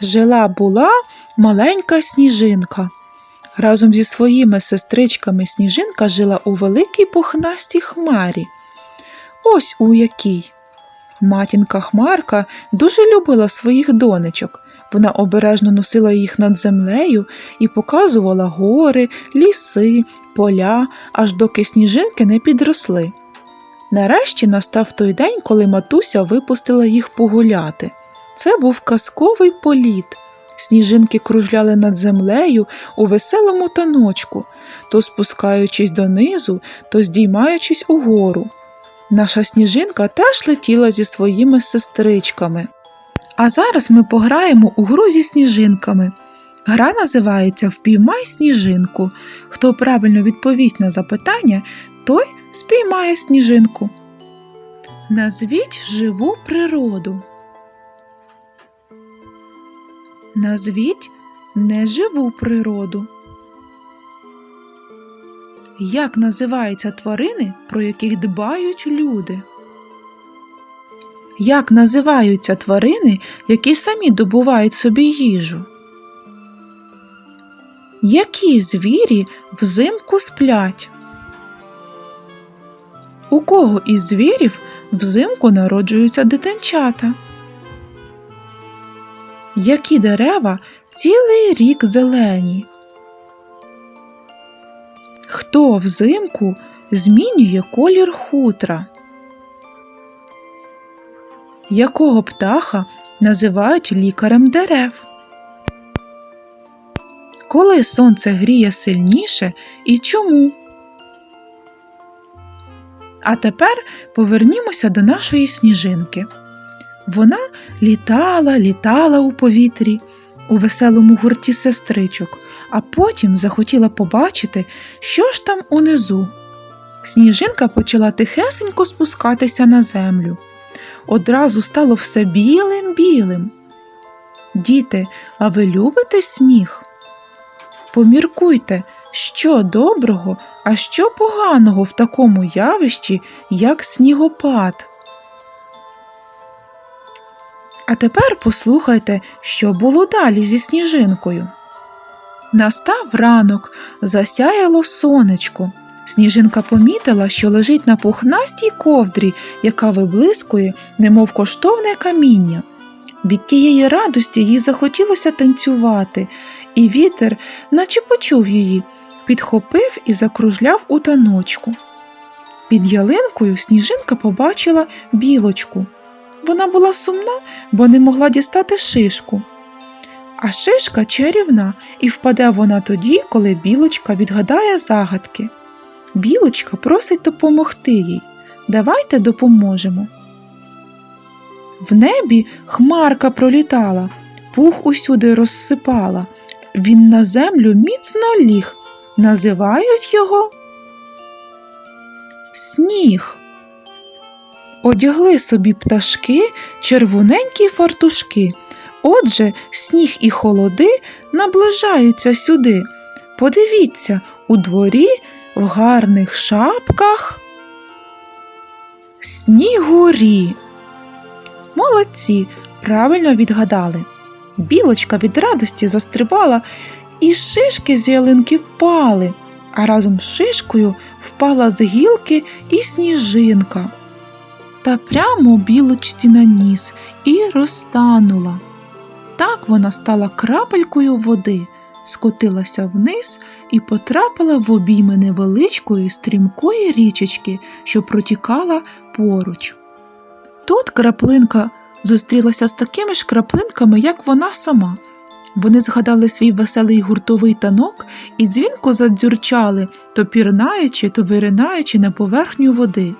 Жила була маленька сніжинка. Разом зі своїми сестричками сніжинка жила у великій пухнастій хмарі. Ось у якій. Матінка Хмарка дуже любила своїх донечок. Вона обережно носила їх над землею і показувала гори, ліси, поля, аж доки сніжинки не підросли. Нарешті настав той день, коли матуся випустила їх погуляти. Це був казковий політ. Сніжинки кружляли над землею у веселому таночку, то спускаючись донизу, то здіймаючись угору. Наша сніжинка теж летіла зі своїми сестричками. А зараз ми пограємо у гру зі сніжинками. Гра називається Впіймай сніжинку. Хто правильно відповість на запитання, той спіймає сніжинку. Назвіть живу природу. Назвіть неживу природу. Як називаються тварини, про яких дбають люди? Як називаються тварини, які самі добувають собі їжу? Які звірі взимку сплять? У кого із звірів взимку народжуються дитинчата? Які дерева цілий рік зелені? Хто взимку змінює колір хутра? Якого птаха називають лікарем дерев? Коли сонце гріє сильніше і чому? А тепер повернімося до нашої сніжинки. Вона літала, літала у повітрі у веселому гурті сестричок, а потім захотіла побачити, що ж там унизу. Сніжинка почала тихесенько спускатися на землю. Одразу стало все білим білим. Діти, а ви любите сніг? Поміркуйте, що доброго, а що поганого в такому явищі, як снігопад. А тепер послухайте, що було далі зі сніжинкою. Настав ранок, засяяло сонечко. Сніжинка помітила, що лежить на пухнастій ковдрі, яка виблискує, немов коштовне каміння. Від тієї радості їй захотілося танцювати, і вітер, наче почув її, підхопив і закружляв у таночку. Під ялинкою сніжинка побачила білочку. Вона була сумна, бо не могла дістати шишку. А шишка чарівна, і впаде вона тоді, коли білочка відгадає загадки. Білочка просить допомогти їй. Давайте допоможемо. В небі хмарка пролітала, пух усюди розсипала. Він на землю міцно ліг. Називають його сніг. Одягли собі пташки червоненькі фартушки. Отже, сніг і холоди наближаються сюди. Подивіться, у дворі в гарних шапках снігурі. Молодці, правильно відгадали. Білочка від радості застрибала, і шишки з ялинки впали, а разом з шишкою впала з гілки і сніжинка. Та прямо білочці на ніс і розтанула. Так вона стала крапелькою води, скотилася вниз і потрапила в обійми невеличкої стрімкої річечки, що протікала поруч. Тут краплинка зустрілася з такими ж краплинками, як вона сама. Вони згадали свій веселий гуртовий танок і дзвінко задзюрчали, то пірнаючи, то виринаючи на поверхню води.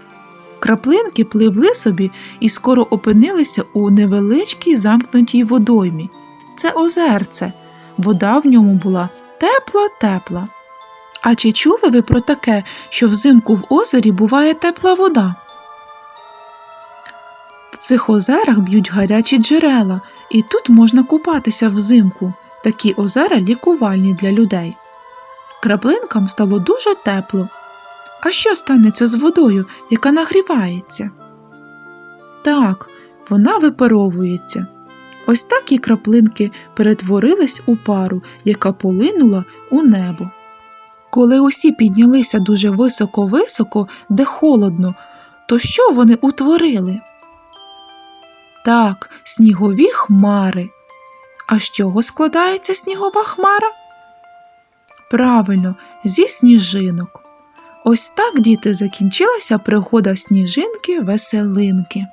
Краплинки пливли собі і скоро опинилися у невеличкій замкнутій водоймі. Це озерце. Вода в ньому була тепла-тепла. А чи чули ви про таке, що взимку в озері буває тепла вода? В цих озерах б'ють гарячі джерела, і тут можна купатися взимку. Такі озера лікувальні для людей. Краплинкам стало дуже тепло. А що станеться з водою, яка нагрівається? Так, вона випаровується. Ось так і краплинки перетворились у пару, яка полинула у небо. Коли усі піднялися дуже високо-високо, де холодно, то що вони утворили? Так, снігові хмари. А з чого складається снігова хмара? Правильно, зі сніжинок. Ось так, діти, закінчилася пригода сніжинки веселинки.